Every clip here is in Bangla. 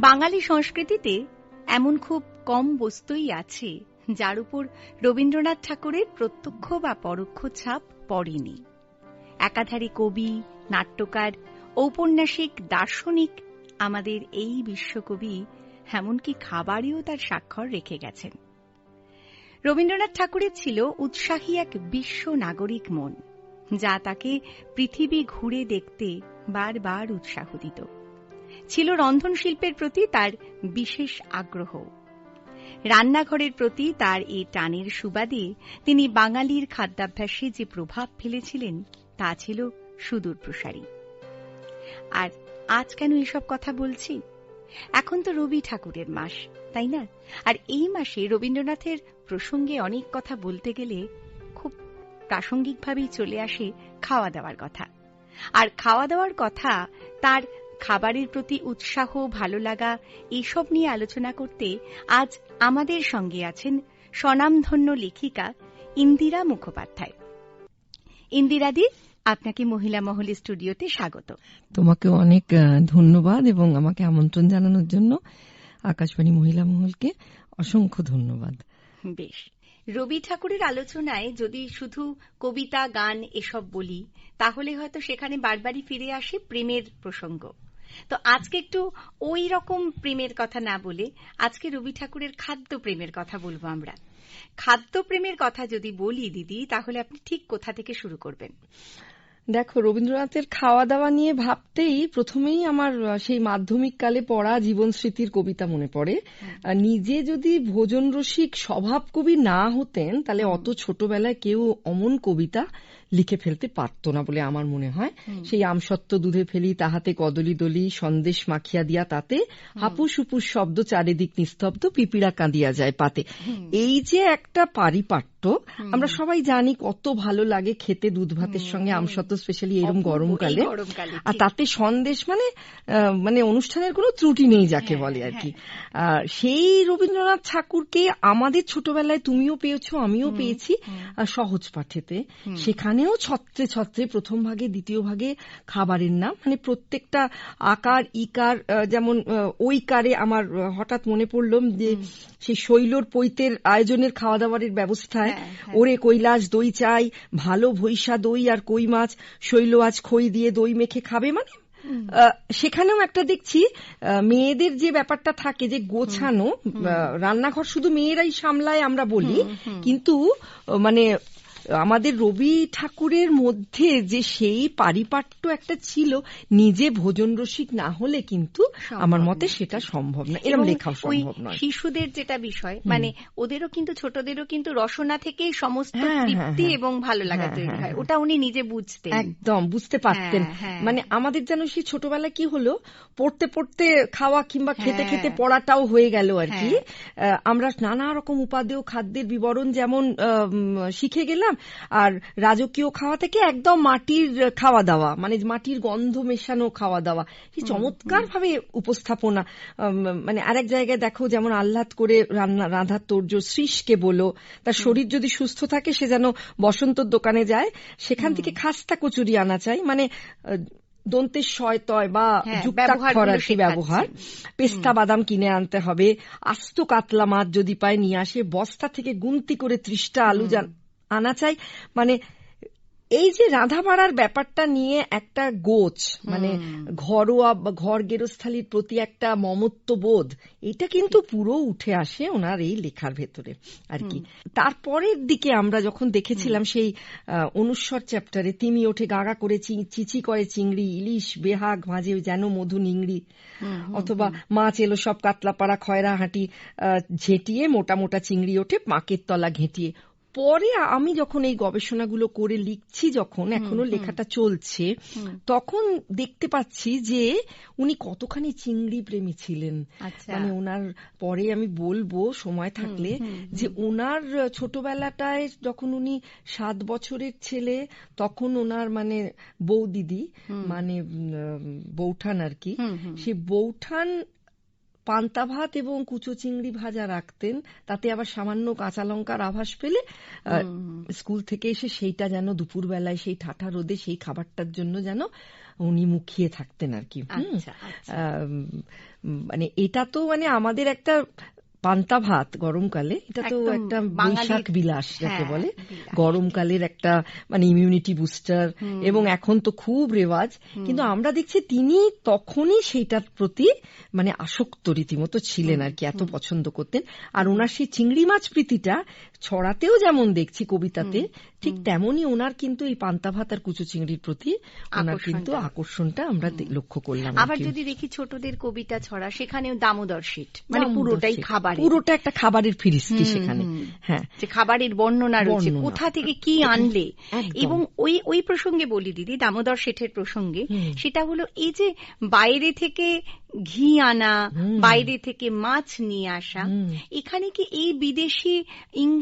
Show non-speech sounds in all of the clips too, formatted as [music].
বাঙালি সংস্কৃতিতে এমন খুব কম বস্তুই আছে, যার উপর রবীন্দ্রনাথ ঠাকুরের প্রত্যক্ষ বা পরোক্ষ ছাপ পড়েনি। একাধারে কবি, নাট্যকার, ঔপন্যাসিক, দার্শনিক আমাদের এই বিশ্বকবি এমনকি খাবারেও তার স্বাক্ষর রেখে গেছেন। রবীন্দ্রনাথ ঠাকুরের ছিল উৎসাহী এক বিশ্ব নাগরিক মন, যা তাকে পৃথিবী ঘুরে দেখতে বারবার উৎসাহ দিত। ছিল রন্ধন শিল্পের প্রতি তার বিশেষ আগ্রহ। রান্নাঘরের প্রতি তার এই টানের সুবাদে তিনি বাঙালির খাদ্যাভ্যাসে যে প্রভাব ফেলেছিলেন, তা ছিল সুদূর প্রসারী। আর আজ কেন এসব কথা বলছি? এখন তো রবি ঠাকুরের মাস, তাই না? আর এই মাসে রবীন্দ্রনাথের প্রসঙ্গে অনেক কথা বলতে গেলে খুব প্রাসঙ্গিকভাবেই চলে আসে খাওয়া দাওয়ার কথা। আর খাওয়া দাওয়ার কথা তার খাবারের প্রতি উৎসাহ ভালো লাগা এসব নিয়ে আলোচনা করতে আজ আমাদের সঙ্গে আছেন স্বনামধন্য লেখিকা ইন্দিরা মুখোপাধ্যায়। ইন্দিরাদি আপনাকে মহিলা মহলে স্টুডিওতে স্বাগত। তোমাকে অনেক ধন্যবাদ এবং আমাকে আমন্ত্রণ জানানোর জন্য আকাশবাণী মহিলা মহলকে অসংখ্য ধন্যবাদ। বেশ। রবি ঠাকুরের আলোচনায় যদি শুধু কবিতা গান এসব বলি তাহলে হয়তো সেখানে বারবারই ফিরে আসে প্রেমের প্রসঙ্গ। তো আজকে একটু ওই রকম প্রেমের কথা না বলে আজকে রবি ঠাকুরের খাদ্য প্রেমের কথা বলব আমরা। খাদ্য প্রেমের কথা যদি বলি দিদি তাহলে আপনি ঠিক কোথা থেকে শুরু করবেন? দেখো রবীন্দ্রনাথের খাওয়া দাওয়া নিয়ে ভাবতেই প্রথমেই আমার সেই মাধ্যমিক কালে পড়া জীবন স্মৃতির কবিতা মনে পড়ে। নিজে যদি ভোজন রসিক স্বভাব কবি না হতেন তাহলে অত ছোটবেলায় কেউ অমন কবিতা লিখে ফেলতে পারত না বলে আমার মনে হয়। সেই আমসত্ব দুধে ফেলি তাহাতে কদলি দলি সন্দেশ মাখিয়া দিয়া তাতে হাপুস হুপুস শব্দ চারিদিক নিস্তব্ধ পিপিড়া কাঁদিয়া যায় পাতে। এই যে একটা পারিপাট্য আমরা সবাই জানি কত ভালো লাগে খেতে দুধ ভাতের সঙ্গে আমসত্ব স্পেশালি এরম গরমকালে। আর তাতে সন্দেশ মানে মানে অনুষ্ঠানের কোনো ত্রুটি নেই যাকে বলে আর কি। সেই রবীন্দ্রনাথ ঠাকুরকে আমাদের ছোটবেলায় তুমিও পেয়েছ আমিও পেয়েছি সহজ পাঠেতে। সেখানে সেখানেও ছত্রে ছত্রে প্রথম ভাগে দ্বিতীয় ভাগে খাবারের নাম। মানে প্রত্যেকটা আকার ইকার যেমন ওইকারে আমার হঠাৎ মনে পড়ল যে সেই শৈলর পৈতের আয়োজনের খাওয়া দাওয়ারের ব্যবস্থায় ওরে কৈলাস দই চাই ভালো ভৈসা দই আর কই মাছ শৈল আজ খই দিয়ে দই মেখে খাবে মানে? সেখানেও একটা দেখছি মেয়েদের যে ব্যাপারটা থাকে যে গোছানো রান্নাঘর শুধু মেয়েরাই সামলায় আমরা বলি কিন্তু মানে আমাদের রবি ঠাকুরের মধ্যে যে সেই পারিপাট্য একটা ছিল নিজে ভোজন রসিক না হলে কিন্তু আমার মতে সেটা সম্ভব না এরকম লেখাও সম্ভব নয়। শিশুদের যেটা বিষয় মানে ওদেরও কিন্তু ছোটদেরও কিন্তু রসনা থেকে সমস্ত তৃপ্তি এবং ভালো লাগা তৈরি হয় ওটা উনি নিজে বুঝতেন। একদম বুঝতে পারতেন। মানে আমাদের যেন সেই ছোটবেলা কি হলো পড়তে পড়তে খাওয়া কিংবা খেতে খেতে পড়াটাও হয়ে গেল আর কি। আমরা নানা রকম উপাদেয় খাদ্যের বিবরণ যেমন শিখে গেলাম আর রাজকীয় খাওয়া থেকে একদম মাটির খাওয়া দাওয়া মানে মাটির গন্ধ মেশানো খাওয়া দাওয়া। কি চমৎকার ভাবে উপস্থাপনা। মানে আরেক জায়গায় দেখো যেমন আহ্লাদ করে রান্না রাধার তোর্য শ্রীষকে বলো তার শরীর যদি সুস্থ থাকে সে যেন বসন্তর দোকানে যায় সেখান থেকে খাস্তা কচুরি আনা চাই। মানে দন্তের শয় তয় বা যুক্তাক্ষর আর কি ব্যবহার। পেস্তা বাদাম কিনে আনতে হবে। আস্ত কাতলা মাছ যদি পায় নিয়ে আসে বস্তা থেকে গুনতি করে ত্রিশটা আলু আনা চাই। মানে এই যে রাধা বাড়ার ব্যাপারটা নিয়ে একটা গোছ মানে ঘরোয়া ঘর গেরস্থালির প্রতি একটা মমত্ব বোধ এটা কিন্তু পুরো উঠে আসে ওনার এই লেখার ভেতরে। আর কি। তারপরের দিকে আমরা যখন দেখেছিলাম সেই অনুস্বর চ্যাপ্টারে তিমি ওঠে গাগা করে চিচি করে চিংড়ি ইলিশ বেহাগ মাঝে যেন মধু নিংড়ি অথবা মাছ এলো সব কাতলাপাড়া খয়রা হাঁটি ঝেঁটিয়ে মোটা মোটা চিংড়ি ওঠে পাকের তলা ঘেঁটিয়ে। পরে আমি যখন এই গবেষণাগুলো করে লিখছি যখন এখনও লেখাটা চলছে তখন দেখতে পাচ্ছি যে উনি কতখানি চিংড়ি প্রেমী ছিলেন। মানে ওনার পরে আমি বলব সময় থাকলে যে ওনার ছোটবেলাটায় যখন উনি সাত বছরের ছেলে তখন ওনার মানে বউ দিদি মানে বৌঠান আর কি সে বৌঠান পান্তা ভাত এবং কুচো চিংড়ি ভাজা রাখতেন। তাতে আবার সামান্য কাঁচা লঙ্কার আভাস পেলে স্কুল থেকে এসে সেইটা যেন দুপুরবেলায় সেই ঠাঠা রোদে সেই খাবারটার জন্য যেন উনি মুখিয়ে থাকতেন আর কি। আচ্ছা, আচ্ছা। মানে এটা তো মানে আমাদের একটা পান্তা ভাত গরমকালে এটা তো একটা বৈশাখ বিলাস যাকে হ্যাঁ, বলে। গরমকালের একটা মানে ইমিউনিটি বুস্টার এবং এখন তো খুব রেওয়াজ। কিন্তু আমরা দেখছি তিনি তখনই সেইটার প্রতি মানে আসক্ত রীতিমতো ছিলেন আর কি এত পছন্দ করতেন। আর ওনার সেই চিংড়ি মাছ প্রীতিটা ছড়াতেও যেমন দেখছি কবিতাতে ঠিক তেমনই ওনার কিন্তু এই পান্তা ভাত আর কুচু চিংড়ির প্রতি ওনার কিন্তু আকর্ষণটা আমরা লক্ষ্য করলাম আবার যদি দেখি ছোটদের কবিতা ছড়া সেখানেও দামোদর শীত মানে পুরোটাই খাবার পুরোটা একটা খাবারের ফিরিস্তি সেখানে। হ্যাঁ। যে খাবারের বর্ণনা রয়েছে কোথা থেকে কি আনলে? এবং ওই ওই প্রসঙ্গে বলি দিদি দামোদর শেঠের প্রসঙ্গে সেটা হলো এই যে বাইরে থেকে ঘি আনা বাইরে থেকে মাছ নিয়ে আসা এখানে কি এই বিদেশি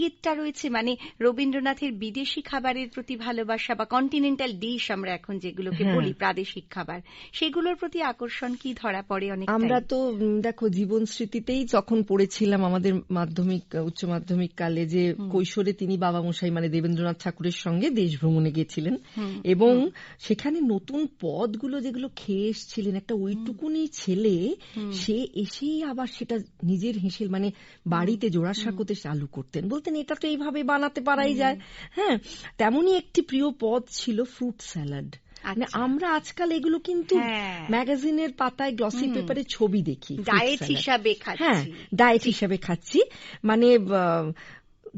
ইঙ্গিতটা রয়েছে মানে রবীন্দ্রনাথের বিদেশি খাবারের প্রতি ভালোবাসা বা কন্টিনেন্টাল ডিশ আমরা এখন যেগুলোকে হ্যাঁ। বলি প্রাদেশিক খাবার সেগুলোর প্রতি আকর্ষণ কি ধরা পড়ে অনেক আমরা তো দেখো জীবন স্মৃতিতেই যখন পড়েছিলাম আমাদের মাধ্যমিক উচ্চ মাধ্যমিক কালে যে কৈশোরে তিনি বাবা মশাই মানে দেবেন্দ্রনাথ ঠাকুরের সঙ্গে দেশ ভ্রমণে গিয়েছিলেন এবং সেখানে নতুন পদগুলো যেগুলো খেয়ে এসছিলেন একটা ওইটুকুনি ছেলে ছেলে সে এসেই আবার সেটা নিজের হেসেল মানে বাড়িতে জোড়াসাঁকোতে চালু করতেন। বলতেন এটা তো এইভাবে বানাতে পারাই যায়। হ্যাঁ তেমনই একটি প্রিয় পদ ছিল ফ্রুট স্যালাড। মানে আচ্ছা। আমরা আজকাল এগুলো কিন্তু হ্যাঁ। ম্যাগাজিনের পাতায় গ্লসি পেপারে ছবি দেখি ডায়েট হিসাবে হ্যাঁ ডায়েট হিসাবে খাচ্ছি। মানে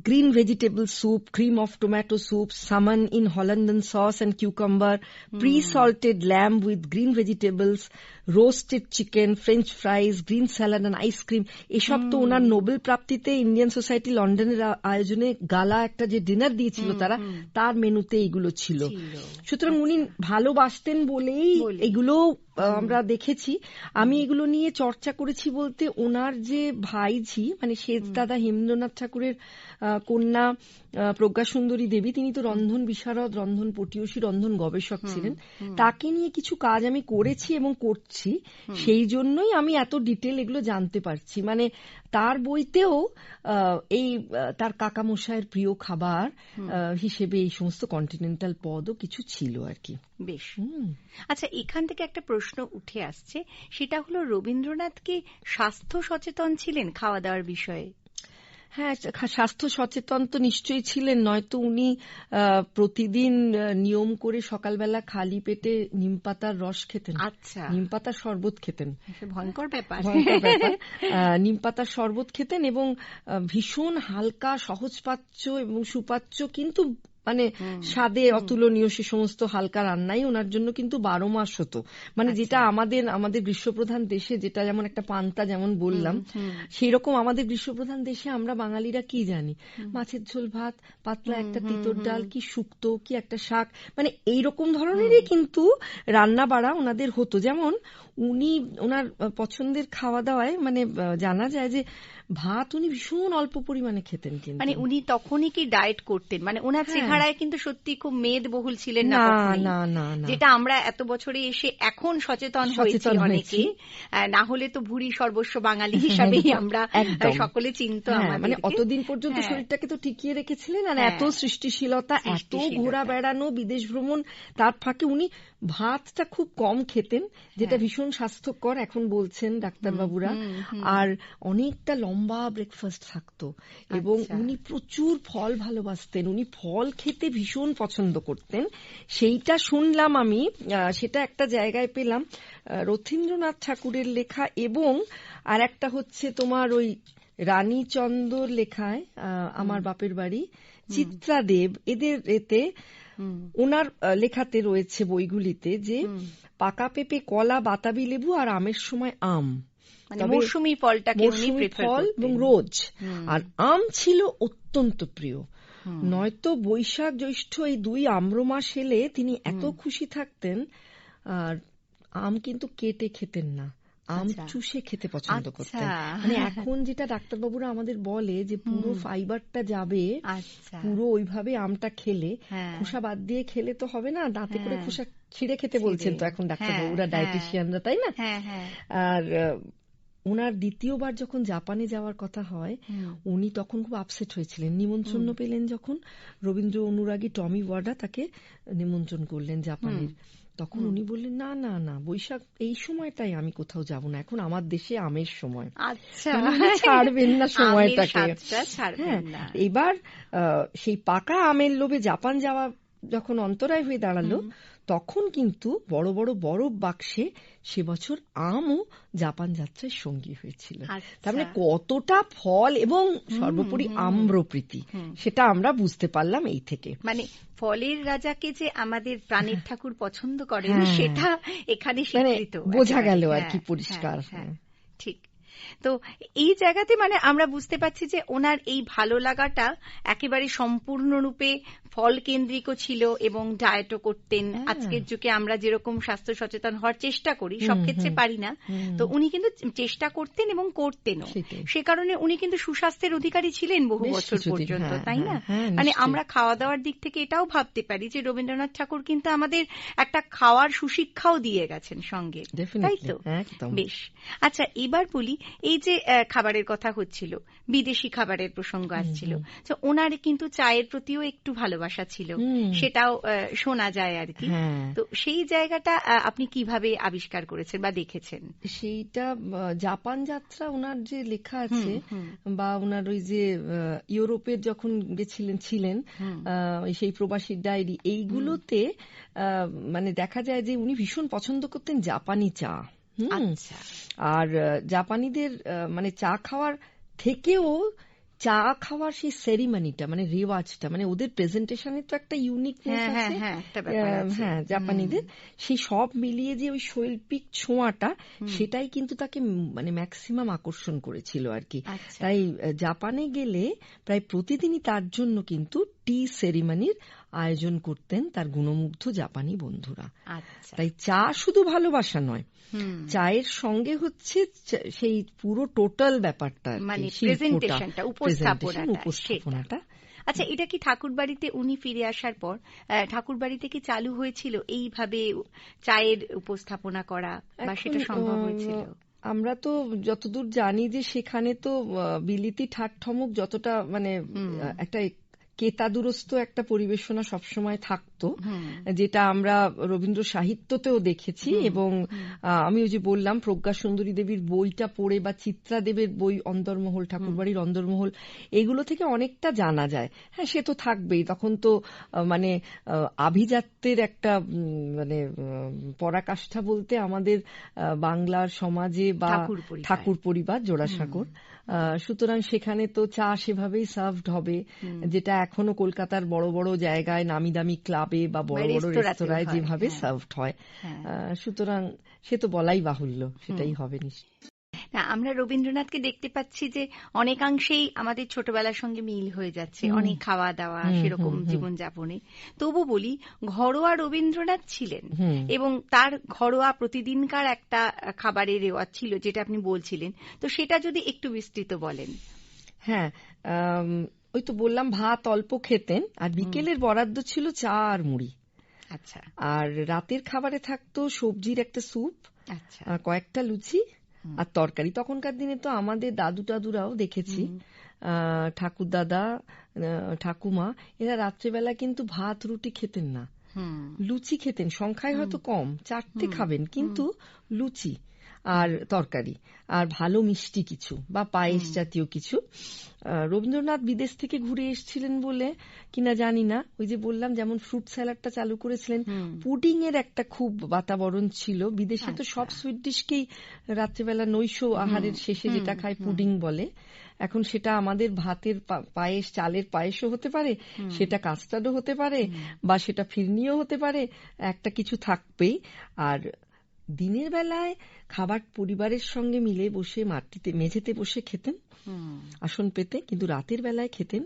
green vegetable soup, cream of tomato soup, salmon in Hollandan sauce and cucumber, mm. pre-salted lamb with green vegetables, roasted chicken French fries green salad and ice cream এসব তো ওনার নোবেল প্রাপ্তিতে ইন্ডিয়ান সোসাইটি লন্ডনের আয়োজনে গালা একটা যে ডিনার দিয়েছিল তারা তার মেনুতে এগুলো ছিল। সুতরাং উনি ভালোবাসতেন বলেই। এগুলো আমরা দেখেছি। আমি এগুলো নিয়ে চর্চা করেছি বলতে ওনার যে ভাইঝি মানে শেষ দাদা হেমন্দ্রনাথ ঠাকুরের কন্যা প্রজ্ঞা সুন্দরী দেবী তিনি তো রন্ধন বিশারদ রন্ধন পটিয়সী রন্ধন গবেষক ছিলেন। তাকে নিয়ে কিছু কাজ আমি করেছি এবং করছি। সেই জন্যই আমি এত ডিটেল এগুলো জানতে পারছি। মানে তার বইতেও এই তার কাকামশাইয়ের প্রিয় খাবার হিসেবে এই সমস্ত কন্টিনেন্টাল পদও কিছু ছিল আর কি। বেশ। আচ্ছা এখান থেকে একটা প্রশ্ন উঠে আসছে। সেটা হলো রবীন্দ্রনাথ কি স্বাস্থ্য সচেতন ছিলেন খাওয়া দাওয়ার বিষয়ে? হ্যাঁ স্বাস্থ্য সচেতন তো নিশ্চয়ই ছিলেন নয়তো উনি প্রতিদিন নিয়ম করে সকালবেলা খালি পেটে নিম পাতার রস খেতেন। আচ্ছা। নিম পাতার শরবত খেতেন। ভয়ঙ্কর ব্যাপার। [laughs] নিম পাতার শরবত খেতেন এবং ভীষণ হালকা সহজপাচ্য এবং সুপাচ্য কিন্তু মানে স্বাদে অতুলনীয় সে সমস্ত হালকা রান্নাই ওনার জন্য কিন্তু বারো মাস হতো। মানে যেটা আচ্ছা। আমাদের আমাদের গ্রীষ্মপ্রধান দেশে যেটা যেমন একটা পান্তা যেমন বললাম সেই রকম আমাদের গ্রীষ্মপ্রধান দেশে আমরা বাঙালিরা কি জানি? মাছের ঝোল ভাত পাতলা একটা তিতর ডাল কি শুক্তো কি একটা শাক মানে এই রকম ধরনেরই কিন্তু রান্না বাড়া ওনাদের হতো। যেমন উনি ওনার পছন্দের খাওয়া দাওয়ায় মানে জানা যায় যে ভাত উনি ভীষণ অল্প পরিমাণে খেতেন কিন্তু। মানে উনি তখনই কি ডায়েট করতেন? মানে ওনার হ্যাঁ। চেহারায় কিন্তু সত্যি খুব মেদ বহুল ছিলেন না না না যেটা আমরা এত বছরে এসে এখন সচেতন হয়েছি অনেকে। না হলে তো ভুড়ি সর্বস্ব বাঙালি হিসাবেই আমরা সকলে চিন্ত হ্যাঁ, মানে অতদিন পর্যন্ত হ্যাঁ। শরীরটাকে তো টিকিয়ে রেখেছিলেন আর এত সৃষ্টিশীলতা এত ঘোরা বেড়ানো বিদেশ ভ্রমণ তার ফাঁকে উনি ভাতটা খুব কম খেতেন যেটা ভীষণ স্বাস্থ্যকর এখন বলছেন ডাক্তারবাবুরা। আর অনেকটা লম্বা ব্রেকফাস্ট থাকতো। এবং আচ্ছা। উনি প্রচুর ফল ভালোবাসতেন উনি ফল খেতে ভীষণ পছন্দ করতেন। সেইটা শুনলাম আমি সেটা একটা জায়গায় পেলাম রথীন্দ্রনাথ ঠাকুরের লেখা এবং আর একটা হচ্ছে তোমার ওই রানী রানীচন্দর লেখায় আমার বাপের বাড়ি চিত্রা দেব এদের এতে ওনার লেখাতে রয়েছে বইগুলিতে যে পাকা পেঁপে কলা বাতাবি লেবু আর আমের সময় আম। মানে মৌসুমী ফলটাকে ফল এবং রোজ। আর আম ছিল অত্যন্ত প্রিয়। নয়তো বৈশাখ জ্যৈষ্ঠ এই দুই আম্র মাস এলে তিনি এত খুশি থাকতেন আর আম কিন্তু কেটে খেতেন না। আম আচ্ছা। চুষে খেতে পছন্দ আচ্ছা। করতেন মানে এখন যেটা ডাক্তারবাবুরা আমাদের বলে যে পুরো ফাইবারটা যাবে আচ্ছা। পুরো ওইভাবে আমটা খেলে হ্যাঁ। খোসা বাদ দিয়ে খেলে তো হবে না দাঁতে করে হ্যাঁ। খোসা ছিঁড়ে খেতে বলছেন তো এখন ডাক্তারবাবুরা ডায়েটিশিয়ানরা তাই না আর ওনার দ্বিতীয়বার যখন জাপানে যাওয়ার কথা হয় উনি তখন খুব আপসেট হয়েছিলেন নিমন্ত্রণ পেলেন যখন রবীন্দ্র অনুরাগী টমি ওয়ার্ডা তাকে নিমন্ত্রণ করলেন জাপানের তখন উনি বললেন না না না বৈশাখ এই সময়টাই আমি কোথাও যাব না। এখন আমার দেশে আমের সময়। আচ্ছা। ছাড়বেন না [laughs] সময়টাকে। হ্যাঁ এবার সেই পাকা আমের লোভে জাপান যাওয়া যখন অন্তরায় হয়ে দাঁড়াল তখন কিন্তু বড় বড় বরফ বাক্সে সে বছর আমও জাপান যাত্রায় সঙ্গী হয়েছিল। তার মানে কতটা ফল এবং সর্বোপরি আম্রপ্রীতি সেটা আমরা বুঝতে পারলাম এই থেকে। মানে ফলের রাজাকে যে আমাদের প্রাণের ঠাকুর পছন্দ করেন সেটা এখানে বোঝা গেল আর কি পরিষ্কার। ঠিক। তো এই জায়গাতে মানে আমরা বুঝতে পারছি যে ওনার এই ভালো লাগাটা একেবারে সম্পূর্ণরূপে ফল কেন্দ্রিকও ছিল এবং ডায়েটও করতেন। আজকের যুগে আমরা যেরকম স্বাস্থ্য সচেতন হওয়ার চেষ্টা করি সব ক্ষেত্রে পারি না। তো উনি কিন্তু চেষ্টা করতেন এবং করতেনও। সে কারণে উনি কিন্তু সুস্বাস্থ্যের অধিকারী ছিলেন বহু বছর পর্যন্ত তাই না? মানে আমরা খাওয়া দাওয়ার দিক থেকে এটাও ভাবতে পারি যে রবীন্দ্রনাথ ঠাকুর কিন্তু আমাদের একটা খাওয়ার সুশিক্ষাও দিয়ে গেছেন সঙ্গে তাই তো? বেশ। আচ্ছা এবার বলি এই যে খাবারের কথা হচ্ছিল বিদেশি খাবারের প্রসঙ্গ আসছিল তো ওনার কিন্তু চায়ের প্রতিও একটু ভালোবাসা ছিল সেটাও শোনা যায় আর কি। তো সেই জায়গাটা আপনি কীভাবে আবিষ্কার করেছেন বা দেখেছেন? সেইটা জাপান যাত্রা ওনার যে লেখা আছে বা ওনার ওই যে ইউরোপের যখন গেছিলেন ছিলেন সেই প্রবাসী ডায়েরি এইগুলোতে মানে দেখা যায় যে উনি ভীষণ পছন্দ করতেন জাপানি চা। আচ্ছা। আর জাপানিদের মানে চা খাওয়ার থেকেও চা খাওয়ার সেই সেরিমানিটা মানে রেওয়াজটা মানে ওদের প্রেজেন্টেশনের তো একটা ইউনিকনেস হ্যাঁ, আছে। হ্যাঁ, হ্যাঁ জাপানিদের। সেই সব মিলিয়ে যে ওই শৈল্পিক ছোঁয়াটা সেটাই কিন্তু তাকে মানে ম্যাক্সিমাম আকর্ষণ করেছিল আর কি। আচ্ছা। তাই জাপানে গেলে প্রায় প্রতিদিনই তার জন্য কিন্তু টি সেরিমানির আয়োজন করতেন তার গুণমুগ্ধ জাপানি বন্ধুরা। আচ্ছা। তাই চা শুধু ভালোবাসা নয় চায়ের সঙ্গে হচ্ছে সেই পুরো টোটাল ব্যাপারটা মানে উপস্থাপনাটা আচ্ছা এটা কি ঠাকুর বাড়িতে উনি ফিরে আসার পর ঠাকুর বাড়িতে কি চালু হয়েছিল এইভাবে চায়ের উপস্থাপনা করা বা সেটা সম্ভব হয়েছিল? আমরা তো যতদূর জানি যে সেখানে তো বিলিতি ঠাট্ঠমক যতটা মানে একটা কেতাদুরস্ত একটা পরিবেশনা সবসময় থাকতো। যেটা আমরা রবীন্দ্র সাহিত্যতেও দেখেছি এবং আমি ওই যে বললাম প্রজ্ঞা সুন্দরী দেবীর বইটা পড়ে বা চিত্রা দেবের বই অন্দরমহল ঠাকুরবাড়ির অন্দরমহল এগুলো থেকে অনেকটা জানা যায়। হ্যাঁ সে তো থাকবেই। তখন তো মানে আভিজাত্যের একটা মানে পরাকাষ্ঠা বলতে আমাদের বাংলার সমাজে বা ঠাকুর পরিবার। জোড়াসাগর সুতরাং সেখানে তো চা সেভাবেই সার্ভড হবে যেটা এখনও কলকাতার বড় বড় জায়গায় নামি দামি ক্লাবে বা বড় বড় রেস্তোরাঁয় যেভাবে সার্ভড হয় সুতরাং সে তো বলাই বাহুল্য সেটাই হবে নিশ্চয় না আমরা রবীন্দ্রনাথকে দেখতে পাচ্ছি যে অনেকাংশেই আমাদের ছোটবেলার সঙ্গে মিল হয়ে যাচ্ছে। অনেক খাওয়া দাওয়া সেরকম জীবনযাপনে। তবু বলি ঘরোয়া রবীন্দ্রনাথ ছিলেন এবং তার ঘরোয়া প্রতিদিনকার একটা খাবারের রেওয়াজ ছিল যেটা আপনি বলছিলেন। তো সেটা যদি একটু বিস্তৃত বলেন। হ্যাঁ ওই তো বললাম ভাত অল্প খেতেন আর বিকেলের বরাদ্দ ছিল চা আর মুড়ি। আচ্ছা। আর রাতের খাবারে থাকতো সবজির একটা স্যুপ আচ্ছা। কয়েকটা লুচি আর তরকারি। তখনকার দিনে তো আমাদের দাদু টাদুরাও দেখেছি ঠাকুর দাদা ঠাকুমা এরা রাত্রেবেলা কিন্তু ভাত রুটি খেতেন না। লুচি খেতেন সংখ্যায় হয়তো কম চারটে খাবেন কিন্তু লুচি আর তরকারি। আর ভালো মিষ্টি কিছু বা পায়েস জাতীয় কিছু। রবীন্দ্রনাথ বিদেশ থেকে ঘুরে এসেছিলেন বলে কিনা জানি না। ওই যে বললাম যেমন ফ্রুট স্যালাডটা চালু করেছিলেন। পুডিং এর একটা খুব বাতাবরণ ছিল। বিদেশে তো সব সুইট ডিশকেই রাত্রেবেলা নৈশ আহারের শেষে যেটা খায় পুডিং বলে। এখন সেটা আমাদের ভাতের পায়েস চালের পায়েসও হতে পারে সেটা কাস্টার্ডও হতে পারে বা সেটা ফিরনিও হতে পারে। একটা কিছু থাকবেই। আর দিনের বেলায় খাবার পরিবারের সঙ্গে মিলে বসে মাটিতে মেঝেতে বসে খেতেন। আসন পেতে কিন্তু রাতের বেলায় খেতেন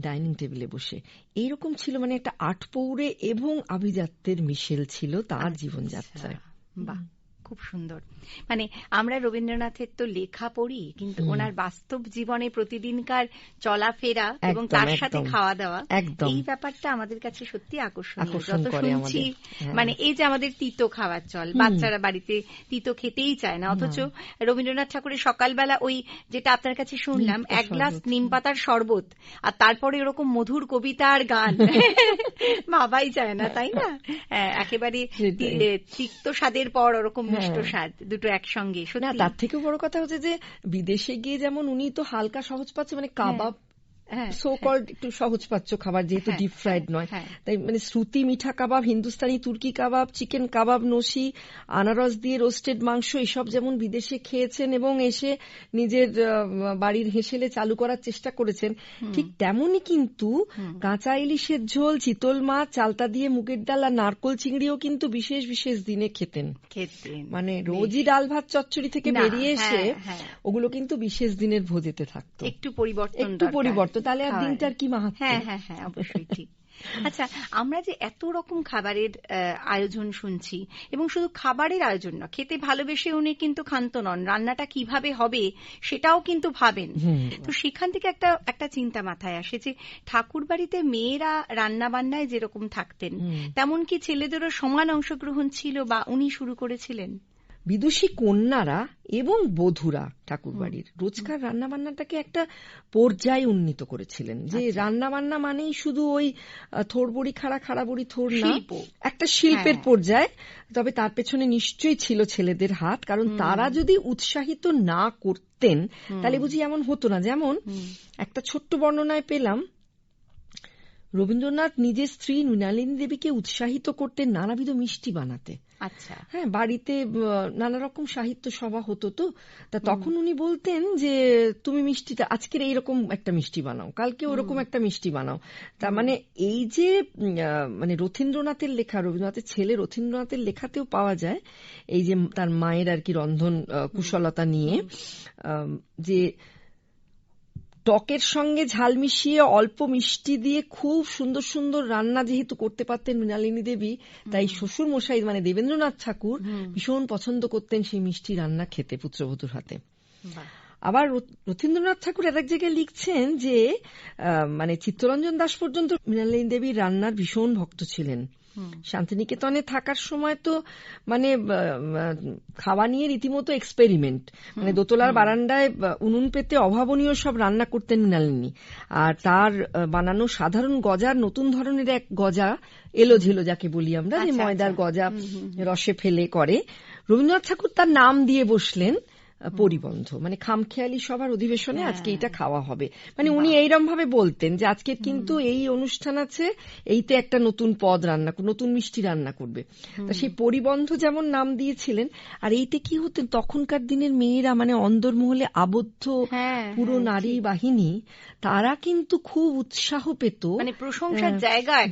ডাইনিং টেবিলে বসে। এইরকম ছিল মানে একটা আটপৌরে এবং আভিজাত্যের মিশেল ছিল তার জীবনযাত্রায়। বাহ। খুব সুন্দর। মানে আমরা রবীন্দ্রনাথের তো লেখা পড়ি কিন্তু ওনার বাস্তব জীবনে প্রতিদিনকার চলাফেরা এবং তার সাথে খাওয়া দাওয়া এই ব্যাপারটা আমাদের কাছে সত্যি আকর্ষণীয়। যত শুনছি হ্যাঁ। মানে এই যে আমাদের তিতো খাওয়ার চল বাচ্চারা বাড়িতে তিতো খেতেই চায় না অথচ রবীন্দ্রনাথ ঠাকুরের সকালবেলা ওই যেটা আপনার কাছে শুনলাম এক গ্লাস নিম পাতার শরবত আর তারপরে ওরকম মধুর কবিতা আর গান। [laughs] ভাবাই যায় না তাই না? হ্যাঁ, একেবারে তিক্ত স্বাদের পর ওরকম মিষ্ট হ্যাঁ। স্বাদ দুটো একসঙ্গে তার থেকেও বড় কথা হচ্ছে যে বিদেশে গিয়ে যেমন উনি তো হালকা সহজ পাচ্ছে মানে কাবাব সো হ্যাঁ, কল্ড হ্যাঁ। একটু সহজ পাচ্ছ খাবার যেহেতু ডিপ হ্যাঁ, ফ্রাইড নয় তাই মানে শ্রুতি মিঠা কাবাব হিন্দুস্তানি তুর্কি কাবাব চিকেন কাবাব নসি আনারস দিয়ে রোস্টেড মাংস এসব যেমন বিদেশে খেয়েছেন এবং এসে নিজের বাড়ির হেসেলে চালু করার চেষ্টা করেছেন ঠিক তেমনই কিন্তু কাঁচা ইলিশের ঝোল চিতল মাছ চালতা দিয়ে মুগের ডাল আর নারকল চিংড়িও কিন্তু বিশেষ বিশেষ দিনে খেতেন। মানে রোজই ডাল ভাত চচ্চড়ি থেকে বেরিয়ে এসে ওগুলো কিন্তু বিশেষ দিনের ভোজেতে থাকতো। একটু পরিবর্তন একটু পরিবর্তন তাহলে আর দিনটার কি মাহাত্ম? হ্যাঁ হ্যাঁ হ্যাঁ অবশ্যই ঠিক। আচ্ছা আমরা যে এত রকম খাবারের আয়োজন শুনছি এবং শুধু খাবারের আয়োজন না খেতে ভালোবেসে উনি কিন্তু ক্ষান্ত নন। রান্নাটা কীভাবে হবে সেটাও কিন্তু ভাবেন। তো সেখান থেকে একটা একটা চিন্তা মাথায় আসে যে ঠাকুর বাড়িতে মেয়েরা রান্না বান্নায় যেরকম থাকতেন তেমন কি ছেলেদেরও সমান অংশগ্রহণ ছিল বা উনি শুরু করেছিলেন? বিদুষী কন্যারা এবং বধুরা ঠাকুরবাড়ির। রোজকার রান্নাবান্নাটাকে একটা পর্যায়ে উন্নীত করেছিলেন। যে আচ্ছা। রান্নাবান্না মানেই শুধু ওই থোর বড়ি খাড়া খাড়া বড়ি থোর না একটা শিল্পের হ্যাঁ। পর্যায়ে। তবে তার পেছনে নিশ্চয়ই ছিল ছেলেদের হাত কারণ তারা যদি উৎসাহিত না করতেন তাহলে বুঝি এমন হতো না। যেমন একটা ছোট্ট বর্ণনায় পেলাম রবীন্দ্রনাথ নিজের স্ত্রী মৃণালিনী দেবীকে উৎসাহিত করতেন নানাবিধ মিষ্টি বানাতে। আচ্ছা। হ্যাঁ বাড়িতে নানা রকম সাহিত্য সভা হতো তো। তা তখন উনি বলতেন যে তুমি মিষ্টিটা আজকের এইরকম একটা মিষ্টি বানাও কালকে ওরকম একটা মিষ্টি বানাও। তার মানে এই যে মানে রথীন্দ্রনাথের লেখা রবীন্দ্রনাথের ছেলে রথীন্দ্রনাথের লেখাতেও পাওয়া যায় এই যে তার মায়ের আর কি রন্ধন কুশলতা নিয়ে যে টকের সঙ্গে ঝাল মিশিয়ে অল্প মিষ্টি দিয়ে খুব সুন্দর সুন্দর রান্না যেহেতু করতে পারতেন মৃণালিনী দেবী তাই শ্বশুর মশাই মানে দেবেন্দ্রনাথ ঠাকুর ভীষণ পছন্দ করতেন সেই মিষ্টি রান্না খেতে পুত্রবধূর হাতে। আবার রথীন্দ্রনাথ ঠাকুর এক জায়গায় লিখছেন যে মানে চিত্তরঞ্জন দাস পর্যন্ত মৃণালিনী দেবীর রান্নার ভীষণ ভক্ত ছিলেন। শান্তিনিকেতনে থাকার সময় তো মানে খাওয়া নিয়ে রীতিমতো এক্সপেরিমেন্ট মানে দোতলার বারান্দায় উনুন পেতে অভাবনীয় সব রান্না করতেন মৃণালিনী। আর তার বানানো সাধারণ গজার নতুন ধরনের এক গজা এলো ঝেলো যাকে বলি আমরা যে আচ্ছা, ময়দার আচ্ছা। গজা রসে ফেলে করে। রবীন্দ্রনাথ ঠাকুর তার নাম দিয়ে বসলেন পরিবন্ধ। মানে খামখেয়ালি সবার অধিবেশনে হ্যাঁ। আজকে এটা খাওয়া হবে। মানে উনি এইরকম ভাবে বলতেন যে আজকে কিন্তু এই অনুষ্ঠান আছে এইতে একটা নতুন পদ রান্না নতুন মিষ্টি রান্না করবে। তা সেই পরিবন্ধ যেমন নাম দিয়েছিলেন আর এইতে কি হতেন তখনকার দিনের মেয়েরা মানে অন্দরমহলে আবদ্ধ হ্যাঁ, পুরো হ্যাঁ, নারী বাহিনী তারা কিন্তু খুব উৎসাহ পেত। মানে প্রশংসার জায়গা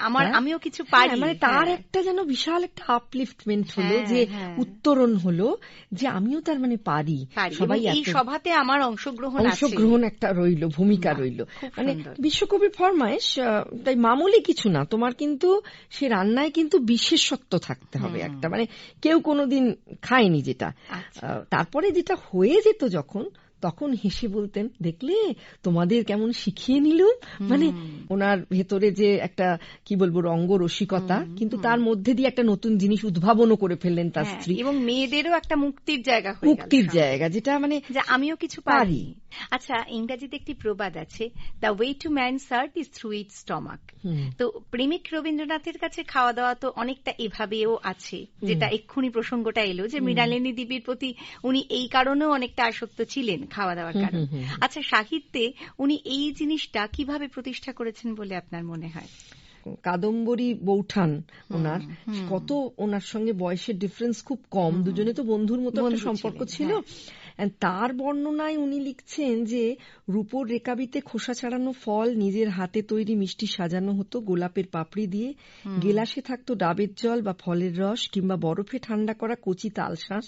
আমার আমিও কিছু পারি। মানে তার একটা যেন বিশাল একটা আপলিফটমেন্ট হলো যে উত্তরণ হলো যে আমিও তার মানে পারি। সবাই এই সভাতে আমার অংশগ্রহণ অংশগ্রহণ একটা রইল ভূমিকা রইল। মানে বিশ্বকবি ফরমাইশ তাই মামুলি কিছু না তোমার কিন্তু সে রান্নায় কিন্তু বিশেষত্ব থাকতে হবে একটা। মানে কেউ কোনোদিন খায়নি যেটা। আচ্ছা। তারপরে যেটা হয়ে যেত যখন তখন হেসে বলতেন দেখলে? তোমাদের কেমন শিখিয়ে নিল? মানে ওনার ভেতরে যে একটা কি বলব রঙ্গ রসিকতা কিন্তু তার মধ্যে দিয়ে একটা নতুন জিনিস উদ্ভাবনও করে ফেললেন তার হ্যাঁ, স্ত্রী। এবং মেয়েদেরও একটা মুক্তির জায়গা মুক্তির জায়গা যেটা মানে আমিও কিছু পারি। আচ্ছা ইংরাজিতে একটি প্রবাদ আছে the way to man heart is through it stomach তো প্রেমিক রবীন্দ্রনাথের কাছে খাওয়া দাওয়া তো অনেকটা এভাবেও আছে যেটা এক্ষুনি প্রসঙ্গটা এলো যে মৃণালিনী দেবীর প্রতি উনি এই কারণেও অনেকটা আসক্ত ছিলেন। খাওয়া দাওয়ার কারণ। আচ্ছা সাহিত্যে উনি এই জিনিসটা কীভাবে প্রতিষ্ঠা করেছেন বলে আপনার মনে হয়? কাদম্বরী বৌঠান ওনার। কত ওনার সঙ্গে বয়সের ডিফারেন্স খুব কম। দুজনে তো বন্ধুর মতো একটা সম্পর্ক ছিল। হ্যাঁ। তার বর্ণনায় উনি লিখছেন যে রূপোর রেকাবিতে খোসা ছাড়ানো ফল নিজের হাতে তৈরি মিষ্টি সাজানো হতো গোলাপের পাপড়ি দিয়ে। গেলাসে থাকতো ডাবের জল বা ফলের রস কিংবা বরফে ঠান্ডা করা কচি তালশাঁস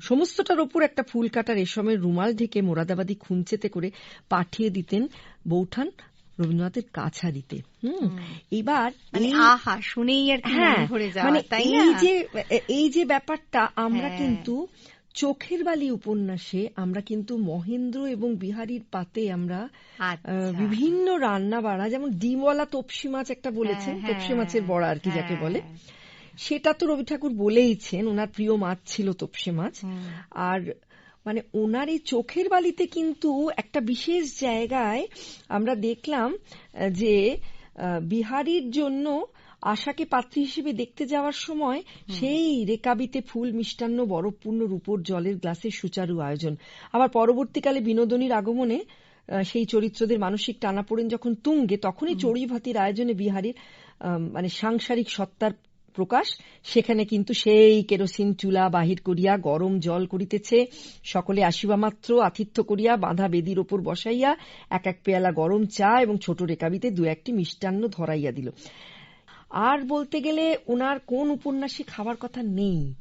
সমস্তটার ওপর একটা ফুল কাটা রেশমের রুমাল ঢেকে মোরাদাবাদী খুঞ্চেতে করে পাঠিয়ে দিতেন বৌঠান রবীন্দ্রনাথের কাছারিতে। হুম। এবার মানে আহা শুনেই আর হ্যাঁ মানে এই যে এই যে ব্যাপারটা আমরা হ্যাঁ। কিন্তু চোখের বালি উপন্যাসে আমরা কিন্তু মহেন্দ্র এবং বিহারীর পাতে আমরা আচ্ছা। বিভিন্ন রান্না বাড়া যেমন ডিমওয়ালা তপসি মাছ একটা বলেছে হ্যাঁ, তপসি মাছের বড়া আর কি যাকে বলে। সেটা তো রবি ঠাকুর বলেইছেন ওনার প্রিয় মাছ ছিল তপসি মাছ। আর মানে ওনার এই চোখের বালিতে কিন্তু একটা বিশেষ জায়গায় আমরা দেখলাম যে বিহারির জন্য আশাকে পাত্রী হিসেবে দেখতে যাওয়ার সময় সেই রেকাবিতে ফুল মিষ্টান্ন বরফপূর্ণ রূপোর জলের গ্লাসের সুচারু আয়োজন। আবার পরবর্তীকালে বিনোদনীর আগমনে সেই চরিত্রদের মানসিক টানাপোড়েন যখন তুঙ্গে তখনই চড়ি ভাতির আয়োজনে বিহারীর মানে সাংসারিক সত্তার প্রকাশ। সেখানে কিন্তু সেই কেরোসিন চুলা বাহির করিয়া গরম জল করিতেছে। সকলে আসিবা মাত্র আতিথ্য করিয়া বাঁধা বেদির ওপর বসাইয়া এক এক পেয়ালা গরম চা এবং ছোট রেকাবিতে দু একটি মিষ্টান্ন ধরাইয়া দিল। আর বলতে গেলে ওনার কোন উপন্যাসে খাবার কথা নেই।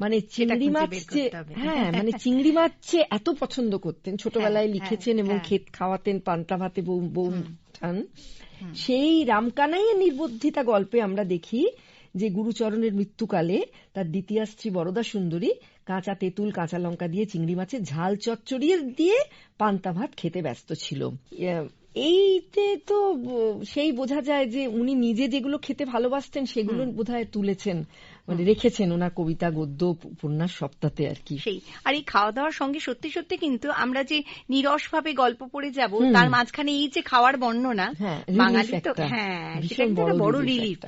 মানে চিংড়ি মাছ যে হ্যাঁ মানে চিংড়ি মাছ যে এত পছন্দ করতেন। ছোটবেলায় হ্যাঁ, লিখেছেন এবং হ্যাঁ। ক্ষেত খাওয়াতেন পান্তা ভাতে বউ সেই রামকানাইয়ের নির্বুদ্ধিতা গল্পে আমরা দেখি যে গুরুচরণের মৃত্যুকালে তার দ্বিতীয় স্ত্রী বরদা সুন্দরী কাঁচা তেঁতুল কাঁচা লঙ্কা দিয়ে চিংড়ি মাছের ঝাল চচ্চড়িয়ে দিয়ে পান্তা ভাত খেতে ব্যস্ত ছিল। এইতে তো সেই বোঝা যায় যে উনি নিজে যেগুলো খেতে ভালোবাসতেন সেগুলো বোধহয় তুলেছেন। মানে রেখেছেন ওনার কবিতা গদ্য উপন্যাস সপ্তাহে আর কি। সেই। আর এই খাওয়া দাওয়ার সঙ্গে সত্যি সত্যি কিন্তু আমরা যে নিরস ভাবে গল্প পড়ে যাব তার মাঝখানে এই যে খাওয়ার বর্ণনা হ্যাঁ, বাঙালি তো হ্যাঁ সেটা বড় রিলিফ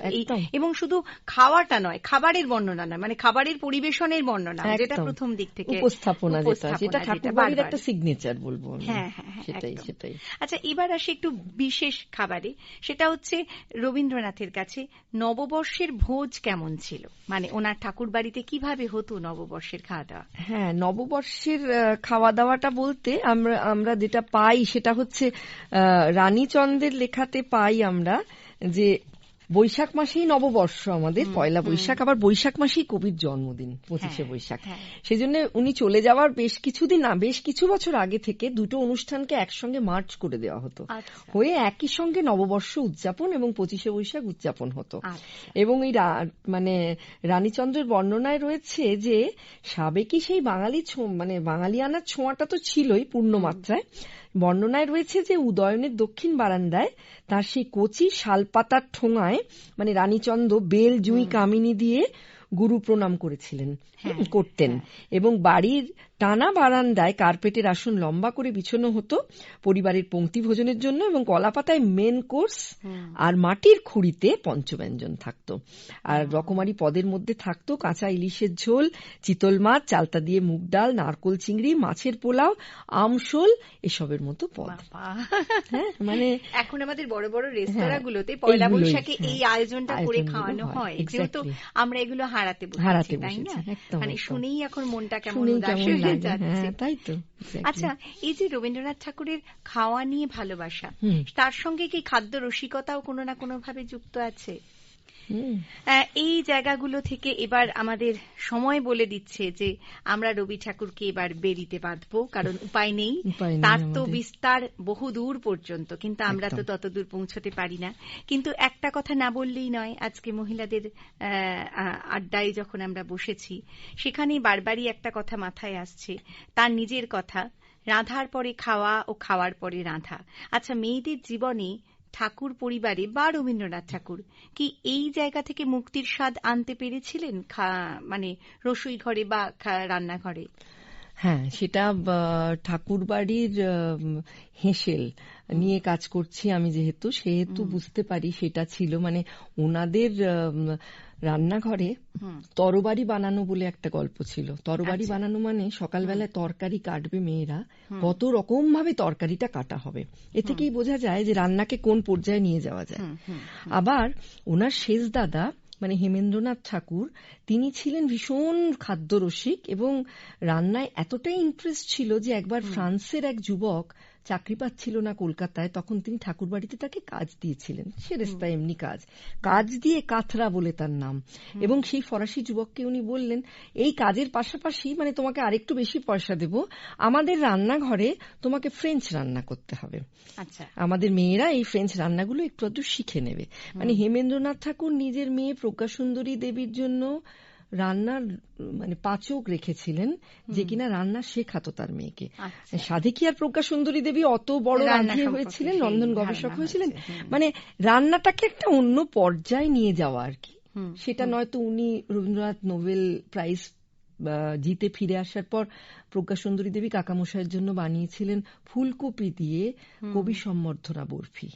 এবং শুধু খাওয়াটা নয় খাবারের বর্ণনা নয় মানে খাবারের পরিবেশনের বর্ণনা যেটা প্রথম দিক থেকে উপস্থাপনা যেটা যেটা ঠাকুরবাড়ির একটা সিগনেচার বলব হ্যাঁ হ্যাঁ, হ্যাঁ সেটাই সেটাই। আচ্ছা এবার আসি একটু বিশেষ খাবারে। সেটা হচ্ছে রবীন্দ্রনাথের কাছে নববর্ষের ভোজ কেমন ছিল? মানে ওনার ঠাকুর বাড়িতে কীভাবে হতো নববর্ষের খাওয়া দাওয়া হ্যাঁ নববর্ষের খাওয়া দাওয়াটা বলতে আমরা আমরা যেটা পাই সেটা হচ্ছে রানীচন্দ্রের লেখাতে পাই আমরা যে বৈশাখ মাসেই নববর্ষ আমাদের পয়লা বৈশাখ আবার বৈশাখ মাসেই কবির জন্মদিন পঁচিশে হ্যাঁ, বৈশাখ হ্যাঁ। সেই জন্য উনি চলে যাওয়ার বেশ কিছুদিন না বেশ কিছু বছর আগে থেকে দুটো অনুষ্ঠানকে একসঙ্গে মার্চ করে দেওয়া হতো আচ্ছা। হয়ে একই সঙ্গে নববর্ষ উদযাপন এবং পঁচিশে বৈশাখ উদযাপন হতো আচ্ছা। এবং এই মানে রানীচন্দ্রের বর্ণনায় রয়েছে যে সাবেকি সেই বাঙালি মানে বাঙালিয়ানার ছোঁয়াটা তো ছিলই পূর্ণমাত্রায় বর্ণনায় রয়েছে যে উদয়নের দক্ষিণ বারান্দায় তার সেই কচি শালপাতার ঠোঙায় মানে রানীচন্দ্র বেল জুঁই কামিনী দিয়ে গুরু প্রণাম করেছিলেন হ্যাঁ, করতেন হ্যাঁ। এবং বাড়ির টানা বারান্দায় কার্পেটের আসন লম্বা করে বিছানো হতো পরিবারের পঙ্ক্তি ভোজনের জন্য এবং কলাপাতায় মেন কোর্স আর মাটির খুঁড়িতে পঞ্চব্যঞ্জন থাকতো। আর রকমারি পদের মধ্যে থাকতো কাঁচা ইলিশের ঝোল চিতল মাছ চালতা দিয়ে মুগ ডাল নারকোল চিংড়ি মাছের পোলাও আমশোল এসবের মতো পদ। হ্যাঁ মানে এখন আমাদের বড় বড় রেস্তোরাঁগুলোতে পয়লা বৈশাখে এই আয়োজনটা করে খাওয়ানো হয় যেহেতু আমরা এগুলো হারাতে হারাতে তাই না? মানে শুনেই এখন মনটা কেমন উদাস হয়ে হ্যাঁ, তাই তো আচ্ছা এই যে রবীন্দ্রনাথ ঠাকুরের খাওয়া নিয়ে ভালোবাসা তার সঙ্গে কি খাদ্য রসিকতাও কোনো না কোনো ভাবে যুক্ত আছে? এই জায়গাগুলো থেকে এবার আমাদের সময় বলে দিচ্ছে যে আমরা রবি ঠাকুরকে এবার বেরিতে বাঁধব কারণ [laughs] উপায় নেই। তার তো বিস্তার বহু দূর পর্যন্ত কিন্তু আমরা তো তত দূর পৌঁছতে পারি না। কিন্তু একটা কথা না বললেই নয় আজকে মহিলাদের আড্ডায় যখন আমরা বসেছি সেখানে বারবারই একটা কথা মাথায় আসছে তার নিজের কথা রাধার পরে খাওয়া ও খাওয়ার পরে রাধা। আচ্ছা মেয়েদের জীবনে ঠাকুর পরিবারে বা রবীন্দ্রনাথ ঠাকুর কি এই জায়গা থেকে মুক্তির স্বাদ আনতে পেরেছিলেন মানে রসুই ঘরে বা রান্নাঘরে? হ্যাঁ সেটা ঠাকুর বাড়ির হেসেল নিয়ে কাজ করছি আমি যেহেতু সেহেতু বুঝতে পারি সেটা ছিল। মানে ওনাদের রান্নাঘরে তরবারি বানানো বলে একটা গল্প ছিল। তরবারি আচ্ছা। বানানো মানে সকালবেলায় তরকারি কাটবে মেয়েরা। কত রকম ভাবে তরকারিটা কাটা হবে। এ থেকেই বোঝা যায় যে রান্নাকে কোন পর্যায়ে নিয়ে যাওয়া যায়। আবার ওনার শেষ দাদা মানে হেমেন্দ্রনাথ ঠাকুর তিনি ছিলেন ভীষণ খাদ্যরসিক এবং রান্নায় এতটাই ইন্টারেস্ট ছিল যে একবার ফ্রান্সের এক যুবক চাকরি পাচ্ছিল না কলকাতায় তখন তিনি ঠাকুর বাড়িতে তাকে কাজ দিয়েছিলেন। সেরেস্তা এমনি কাজ। কাজ দিয়ে কাথরা বলে তার নাম। এবং সেই ফরাসি যুবককে উনি বললেন এই কাজের পাশাপাশি মানে তোমাকে আরেকটু বেশি পয়সা দেব। আমাদের রান্নাঘরে তোমাকে ফ্রেঞ্চ রান্না করতে হবে। আচ্ছা। আমাদের মেয়েরা এই ফ্রেঞ্চ রান্নাগুলো একটু আধটু শিখে নেবে। মানে হেমেন্দ্রনাথ ঠাকুর নিজের মেয়ে প্রজ্ঞা সুন্দরী দেবীর জন্য রান্নার মানে পাচক রেখেছিলেন যে কিনা রান্না শেখাতো তার মেয়েকে। আচ্ছা। সাধে কি আর প্রজ্ঞা সুন্দরী দেবী অত বড় রাঁধি হয়েছিলেন রন্ধন গবেষক হয়েছিলেন। মানে রান্নাটাকে একটা অন্য পর্যায়ে নিয়ে যাওয়া আর কি। সেটা নয়তো উনি রবীন্দ্রনাথ নোবেল প্রাইজ জিতে ফিরে আসার পর প্রজ্ঞা সুন্দরী দেবী কাকামশাইয়ের জন্য বানিয়েছিলেন ফুলকপি দিয়ে কবি সম্বর্ধনা বরফি।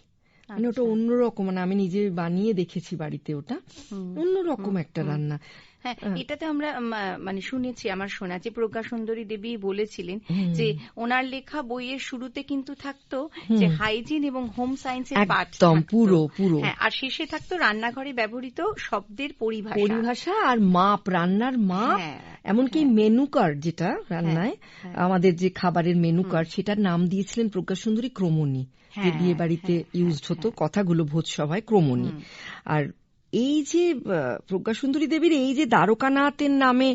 মানে ওটা আচ্ছা। অন্যরকম মানে আমি নিজে বানিয়ে দেখেছি বাড়িতে ওটা। অন্যরকম একটা রান্না। হ্যাঁ এটাতে আমরা মানে শুনেছি আমার শোনা যে প্রজ্ঞা সুন্দরী দেবী বলেছিলেন যে ওনার লেখা বইয়ের শুরুতে কিন্তু থাকতো যে হাইজিন এবং হোম সায়েন্সের পাঠ একদম পুরো পুরো। হ্যাঁ আর শেষে থাকতো রান্নাঘরে ব্যবহৃত শব্দের পরিভাষা। পরিভাষা আর মাপ রান্নার মাপ হ্যাঁ, এমনকি মেনু কার্ড যেটা রান্নায় আমাদের যে খাবারের মেনু কার্ড সেটার নাম দিয়েছিলেন প্রজ্ঞা সুন্দরী ক্রমণী। যে বিয়ে বাড়িতে ইউজড হতো কথাগুলো ভোজ সভায় ক্রমণী। আর এই যে প্রজ্ঞা সুন্দরী দেবীর এই যে দ্বারকানাথের নামে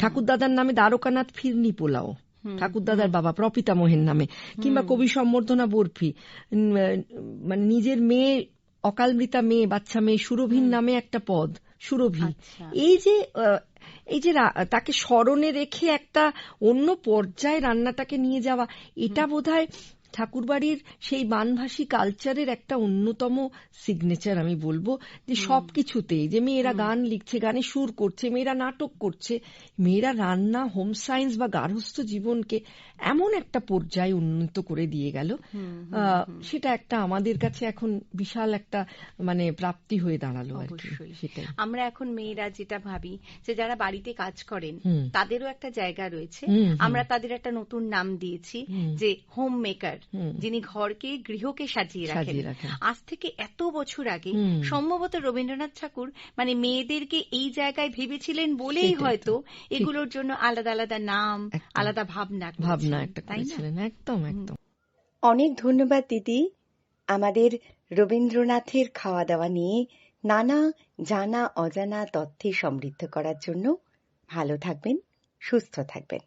ঠাকুর দাদার নামে দ্বারকানাথ ফিরনি পোলাও। ঠাকুর দাদার বাবা প্রপিতামহের নামে কিংবা কবি সম্বর্ধনা বরফি মানে নিজের মেয়ে অকালমৃতা মেয়ে বাচ্চা মেয়ে সুরভির নামে একটা পদ সুরভি। এই যে এই যে তাকে স্মরণে রেখে একটা অন্য পর্যায়ে রান্নাটাকে নিয়ে যাওয়া এটা বোধহয় ঠাকুরবাড়ির সেই বানভাসী কালচারের একটা অন্যতম সিগনেচার আমি বলব যে সবকিছুতেই যে মেয়েরা গান লিখছে গানে সুর করছে মেয়েরা নাটক করছে মেয়েরা রান্না হোম সায়েন্স বা গার্হস্থ্য জীবনকে এমন একটা পর্যায়ে উন্নত করে দিয়ে গেল। সেটা একটা আমাদের কাছে এখন বিশাল একটা মানে প্রাপ্তি হয়ে দাঁড়াল আর কি আমরা এখন মেয়েরা যেটা ভাবি যে যারা বাড়িতে কাজ করেন তাদেরও একটা জায়গা রয়েছে। আমরা তাদের একটা নতুন নাম দিয়েছি যে হোম মেকার যিনি ঘরকে গৃহকে সাজিয়ে রাখেন। আজ থেকে এত বছর আগে সম্ভবত রবীন্দ্রনাথ ঠাকুর মানে মেয়েদেরকে এই জায়গায় ভেবেছিলেন বলেই হয়তো এগুলোর জন্য আলাদা আলাদা নাম আলাদা ভাবনা ভাবনা একটা করেছিলেন। একদম একদম। অনেক ধন্যবাদ দিদি। আমাদের রবীন্দ্রনাথের খাওয়া দাওয়া নিয়ে নানা জানা অজানা তথ্যে সমৃদ্ধ করার জন্য। ভালো থাকবেন সুস্থ থাকবেন।